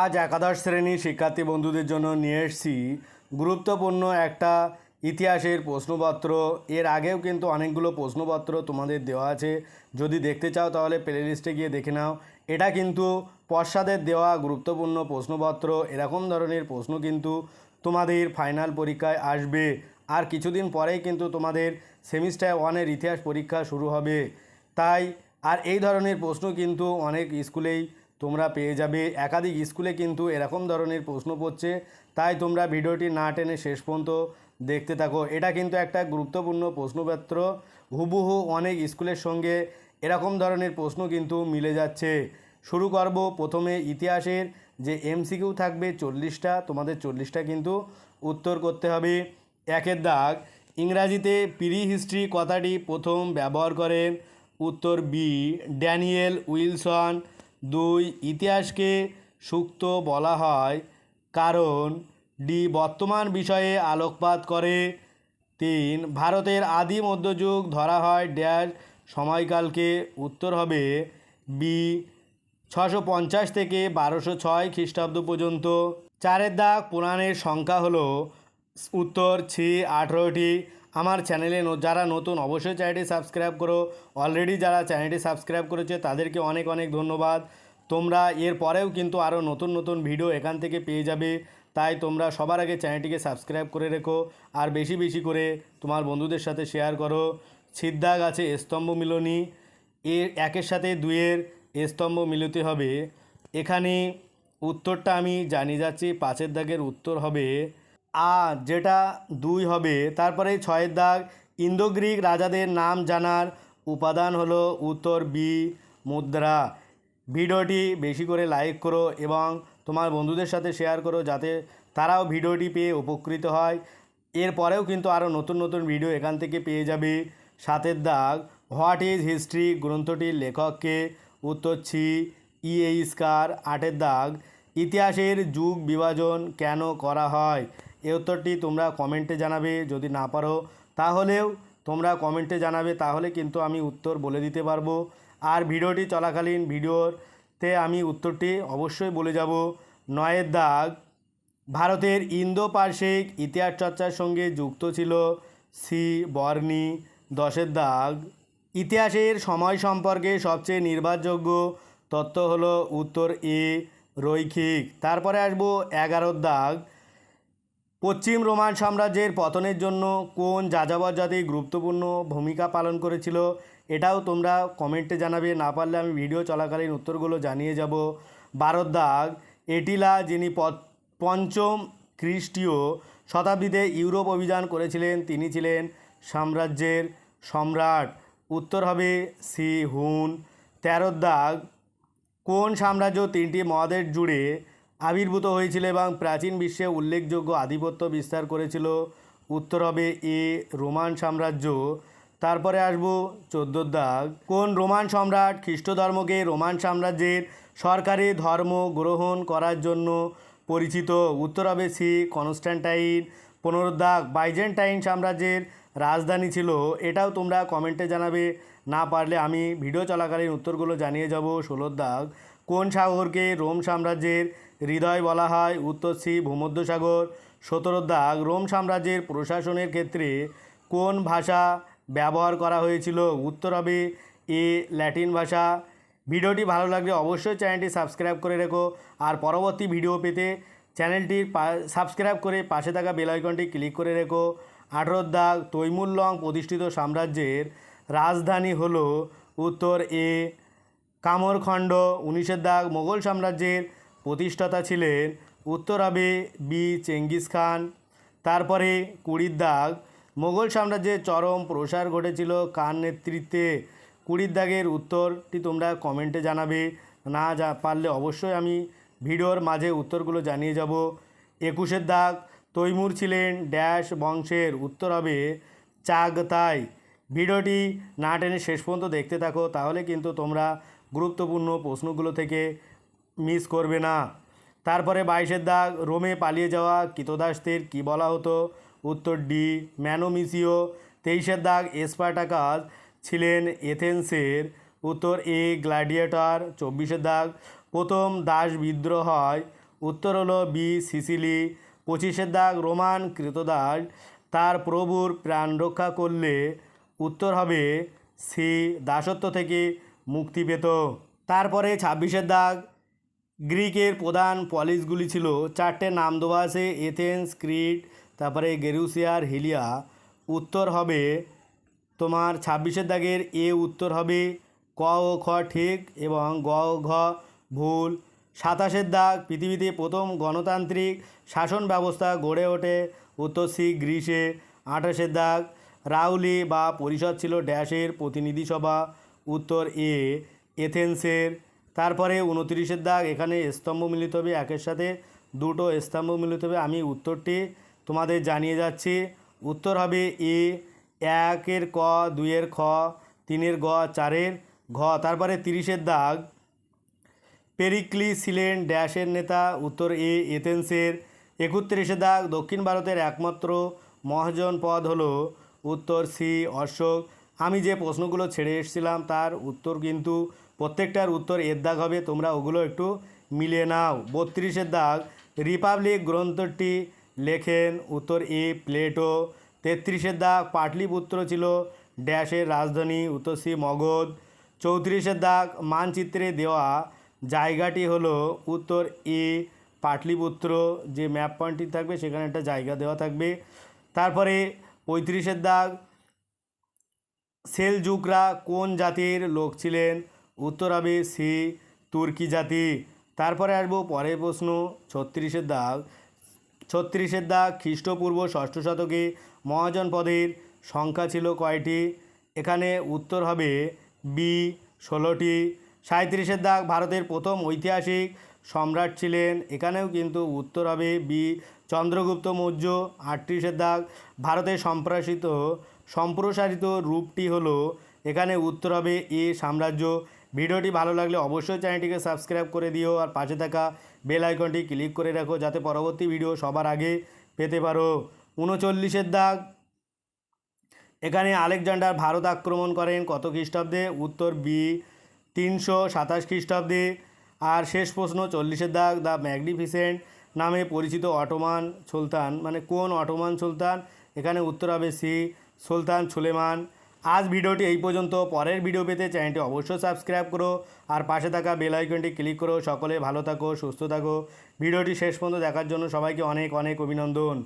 আজ একাদশ শ্রেণির শিক্ষার্থী বন্ধুদের জন্য নিয়ে এসেছি গুরুত্বপূর্ণ একটা ইতিহাসের প্রশ্নপত্র। এর আগেও কিন্তু অনেকগুলো প্রশ্নপত্র তোমাদের দেওয়া আছে। যদি দেখতে চাও তাহলে প্লে লিস্টে গিয়ে দেখে নাও। এটা কিন্তু পশ্চাদের দেওয়া গুরুত্বপূর্ণ প্রশ্নপত্র। এরকম ধরনের প্রশ্ন কিন্তু তোমাদের ফাইনাল পরীক্ষায় আসবে। আর কিছুদিন পরেই কিন্তু তোমাদের সেমিস্টার ওয়ানের ইতিহাস পরীক্ষা শুরু হবে। তাই, আর এই ধরনের প্রশ্ন কিন্তু অনেক স্কুলেই তোমরা পেয়ে যাবে। একাধিক স্কুলে কিন্তু এরকম ধরনের প্রশ্ন পড়ছে। তাই তোমরা ভিডিওটি না টেনে শেষ পর্যন্ত দেখতে থাকো। এটা কিন্তু একটা গুরুত্বপূর্ণ প্রশ্নপত্র। হুবহু অনেক স্কুলের সঙ্গে এরকম ধরনের প্রশ্ন কিন্তু মিলে যাচ্ছে। শুরু করব প্রথমে ইতিহাসের। যে এমসিকিউ থাকবে চল্লিশটা, তোমাদের চল্লিশটা কিন্তু উত্তর করতে হবে। একের দাগ, ইংরাজিতে প্রি হিস্ট্রি কথাটি প্রথম ব্যবহার করেন উত্তর বি, ড্যানিয়েল উইলসন। দুই ইতিহাসকে সুক্ত বলা হয়, কারণ ডি বর্তমান বিষয়ে আলোকপাত করে। তিন, ভারতের আদি মধ্যযুগ ধরা হয় ড্যাশ সময়কালকে, উত্তর হবে বি ছশো পঞ্চাশ থেকে বারোশো ছয় খ্রিস্টাব্দ পর্যন্ত। চারের দাগ পুরাণের সংখ্যা হলো উত্তর ছি আঠেরোটি আমার চ্যানেলে যারা নতুন, অবশ্যই চ্যানেলটি সাবস্ক্রাইব করো। অলরেডি যারা চ্যানেলটি সাবস্ক্রাইব করেছে, তাদেরকে অনেক অনেক ধন্যবাদ। তোমরা এর পরেও কিন্তু আরও নতুন নতুন ভিডিও এখান থেকে পেয়ে যাবে। তাই তোমরা সবার আগে চ্যানেলটিকে সাবস্ক্রাইব করে রেখো আর বেশি বেশি করে তোমার বন্ধুদের সাথে শেয়ার করো। ছিদ্দাগ আছে স্তম্ভ মিলনী, এর একের সাথে দুইয়ের স্তম্ভ মিলতে হবে। এখানে উত্তরটা আমি জানিয়ে যাচ্ছি, পাঁচের দাগের উত্তর হবে আ যেটা দুই হবে, তারপরে ছয়ের দাগ ইন্দো গ্রিক রাজাদের নাম জানার উপাদান হলো উত্তর বি, মুদ্রা। ভিডিওটি বেশি করে লাইক করো এবং তোমার বন্ধুদের সাথে শেয়ার করো যাতে তারাও ভিডিওটি পেয়ে উপকৃত হয়। এরপরেও কিন্তু আরও নতুন নতুন ভিডিও এখান থেকে পেয়ে যাবে। সাতের দাগ হোয়াট ইজ হিস্ট্রি গ্রন্থটির লেখককে উত্তর ছি ইএ স্কার আটের দাগ, ইতিহাসের যুগ বিভাজন কেন করা হয়? এই উত্তরটি তোমরা কমেন্টে জানাবে, যদি না পারো তাহলেও তোমরা কমেন্টে জানাবে, তাহলে কিন্তু আমি উত্তর বলে দিতে পারব। আর ভিডিওটি চলাকালীন ভিডিওতে আমি উত্তরটি অবশ্যই বলে যাব। নয়ের দাগ, ভারতের ইন্দো পার্শ্বিক ইতিহাস চর্চার সঙ্গে যুক্ত ছিল সি বর্ণি দশের দাগ, ইতিহাসের সময় সম্পর্কে সবচেয়ে নির্ভরযোগ্য তথ্য হলো উত্তর এ রৈখিক। তারপরে আসব এগারোর দাগ পশ্চিম রোমান সাম্রাজ্যের পতনের জন্য কোন যাযাবর জাতি গুরুত্বপূর্ণ ভূমিকা পালন করেছিল, এটাও তোমরা কমেন্টে জানাবে। না পারলে আমি ভিডিও চলাকালীন উত্তরগুলো জানিয়ে যাব। বারোর দাগ, এটিলা যিনি পঞ্চম খ্রিস্টীয় শতাব্দীতে ইউরোপ অভিযান করেছিলেন, তিনি ছিলেন সাম্রাজ্যের সম্রাট। উত্তর হবে সি হুন তেরোর দাগ, কোন সাম্রাজ্য তিনটি মহাদেশ জুড়ে আবির্ভূত হয়েছিল এবং প্রাচীন বিশ্বে উল্লেখযোগ্য আধিপত্য বিস্তার করেছিল। উত্তর হবে এ, রোমান সাম্রাজ্য। তারপরে আসব চোদ্দোর দাগ। কোন রোমান সম্রাট খ্রিস্ট ধর্মকে রোমান সাম্রাজ্যের সরকারি ধর্ম গ্রহণ করার জন্য পরিচিত? উত্তর হবে সি কনস্ট্যান্টাইন পনেরো দাগ, বাইজেন্টাইন সাম্রাজ্যের রাজধানী ছিল। এটাও তোমরা কমেন্টে জানাবে। না পারলে আমি ভিডিও চলাকালীন উত্তরগুলো জানিয়ে যাব। ষোলোর দাগ কোন সাগরকে রোম সাম্রাজ্যের হৃদয় বলা হয়? উত্তর সি, ভূমধ্যসাগর। সতেরো দাগ, রোম সাম্রাজ্যের প্রশাসনের ক্ষেত্রে কোন ভাষা ব্যবহার করা হয়েছিল? উত্তর হবে এ, ল্যাটিন ভাষা। ভিডিওটি ভালো লাগলে অবশ্যই চ্যানেলটি সাবস্ক্রাইব করে রেখো। আর পরবর্তী ভিডিও পেতে চ্যানেলটি সাবস্ক্রাইব করে পাশে থাকা বেল আইকনটি ক্লিক করে রেখো। আঠেরোর দাগ তৈমুল্লং প্রতিষ্ঠিত সাম্রাজ্যের রাজধানী হলো উত্তর এ কামরখণ্ড উনিশের দাগ, মোগল সাম্রাজ্যের প্রতিষ্ঠাতা ছিলেন উত্তর হবে বি চেঙ্গিস খান। তারপরে কুড়ির দাগ, মোগল সাম্রাজ্যের চরম প্রসার ঘটেছিল কার নেতৃত্বে? কুড়ির দাগের উত্তরটি তোমরা কমেন্টে জানাবে। না যা পারলে অবশ্যই আমি ভিডিওর মাঝে উত্তরগুলো জানিয়ে যাব। একুশের দাগ, তৈমুর ছিলেন ড্যাশ বংশের উত্তর হবে চাগতাই। ভিডিওটি না টেনে শেষ পর্যন্ত দেখতে থাকো, তাহলে কিন্তু তোমরা গুরুত্বপূর্ণ প্রশ্নগুলো থেকে মিস করবে না। তারপরে বাইশের দাগ, রোমে পালিয়ে যাওয়া কৃতদাসদের কী বলা হতো? উত্তর ডি, ম্যানোমিসিও। তেইশের দাগ এসপার্টাকাস ছিলেন এথেন্সের। উত্তর এ গ্ল্যাডিয়েটর চব্বিশের দাগ, প্রথম দাস বিদ্রোহ হয়। উত্তর হলো বি, সিসিলি। পঁচিশের দাগ, রোমান কৃতদাস তার প্রভুর প্রাণ রক্ষা করলে উত্তর হবে সি, দাসত্ব থেকে মুক্তি পেত। তারপরে ছাব্বিশের দাগ। গ্রিকের প্রধান পলিসগুলি ছিল চারটে নাম দেওয়া আছে, এথেন্স, ক্রিট, তারপরে গেরুসিয়ার হিলিয়া। উত্তর হবে তোমার ছাব্বিশের দাগের, এ উত্তর হবে ক ও খ ঠিক এবং গ ঘ ভুল। সাতাশের দাগ, পৃথিবীতে প্রথম গণতান্ত্রিক শাসন ব্যবস্থা গড়ে ওঠে উত্তর সি, গ্রিসে। আঠাশের দাগ, রাউলি বা পরিষদ ছিল ড্যাশের প্রতিনিধি সভা উত্তর এ, এথেন্সের। তারপরে উনত্রিশের দাগ, এখানে স্তম্ভ মিলিত হবে একের সাথে, দুটো স্তম্ভ মিলিত হবে, আমি উত্তরটি তোমাদের জানিয়ে যাচ্ছি। উত্তর হবে এ, একের ক, দুইয়ের খ, তিনের গ, চারের ঘ। তারপরে তিরিশের দাগ পেরিক্লি ছিলেন ড্যাশের নেতা, উত্তর এ, এথেন্সের। একত্রিশে দাগ, দক্ষিণ ভারতের একমাত্র মহাজন পদ হলো উত্তর সি, অশোক। আমি যে প্রশ্নগুলো ছেড়ে এসেছিলাম তার উত্তর কিন্তু প্রত্যেকটার উত্তর এর দাগ হবে, তোমরা ওগুলো একটু মিলিয়ে নাও। বত্রিশের দাগ, রিপাবলিক গ্রন্থটি লেখেন উত্তর এ প্লেটো। তেত্রিশের দাগ, পাটলিপুত্র ছিল ড্যাশের রাজধানী, উত্তর সি মগধ। চৌত্রিশের দাগ, মানচিত্রে দেওয়া জায়গাটি হলো উত্তর এ পাটলিপুত্র। যে ম্যাপ পয়েন্টটি থাকবে, সেখানে একটা জায়গা দেওয়া থাকবে। তারপরে পঁয়ত্রিশের দাগ সেলজুকরা কোন জাতির লোক ছিলেন? উত্তর হবে সি, তুর্কি জাতি। তারপরে আসব পরের প্রশ্ন, ছত্রিশের দাগ। ছত্রিশের দাগ খ্রিস্টপূর্ব ষষ্ঠ শতকে মহাজন পদের সংখ্যা ছিল কয়টি? এখানে উত্তর হবে বি, ষোলোটি। সাঁত্রিশের দাগ ভারতের প্রথম ঐতিহাসিক সম্রাট ছিলেন। এখানেও কিন্তু উত্তর হবে বি. চন্দ্রগুপ্ত মৌর্য আটত্রিশের দাগ ভারতে সম্প্রসারিত সম্প্রসারিত রূপটি হলো এখানে উত্তর হবে এ সাম্রাজ্য। ভিডিওটি ভালো লাগলে অবশ্যই চ্যানেলটিকে সাবস্ক্রাইব করে দিও আর পাশে থাকা বেল আইকনটি ক্লিক করে রাখো যাতে পরবর্তী ভিডিও সবার আগে পেতে পারো। উনচল্লিশের দাগ এখানে আলেকজান্ডার ভারত আক্রমণ করেন কত খ্রিস্টাব্দে? উত্তর বি, তিনশো সাতাশ খ্রিস্টাব্দে। আর শেষ প্রশ্ন, চল্লিশের দাগ, দ্য ম্যাগনিফিসেন্ট নামে পরিচিত অটোমান সুলতান। মানে কোন অটোমান সুলতান? এখানে উত্তর হবে সি, সুলতান সুলেমান। আজ ভিডিওটি এই পর্যন্ত। পরের ভিডিও পেতে চ্যানেলটি অবশ্যই সাবস্ক্রাইব করো আর পাশে থাকা বেল আইকনটি ক্লিক করো। সকলে ভালো থাকো, সুস্থ থাকো। ভিডিওটি শেষ পর্যন্ত দেখার জন্য সবাইকে অনেক অনেক অভিনন্দন।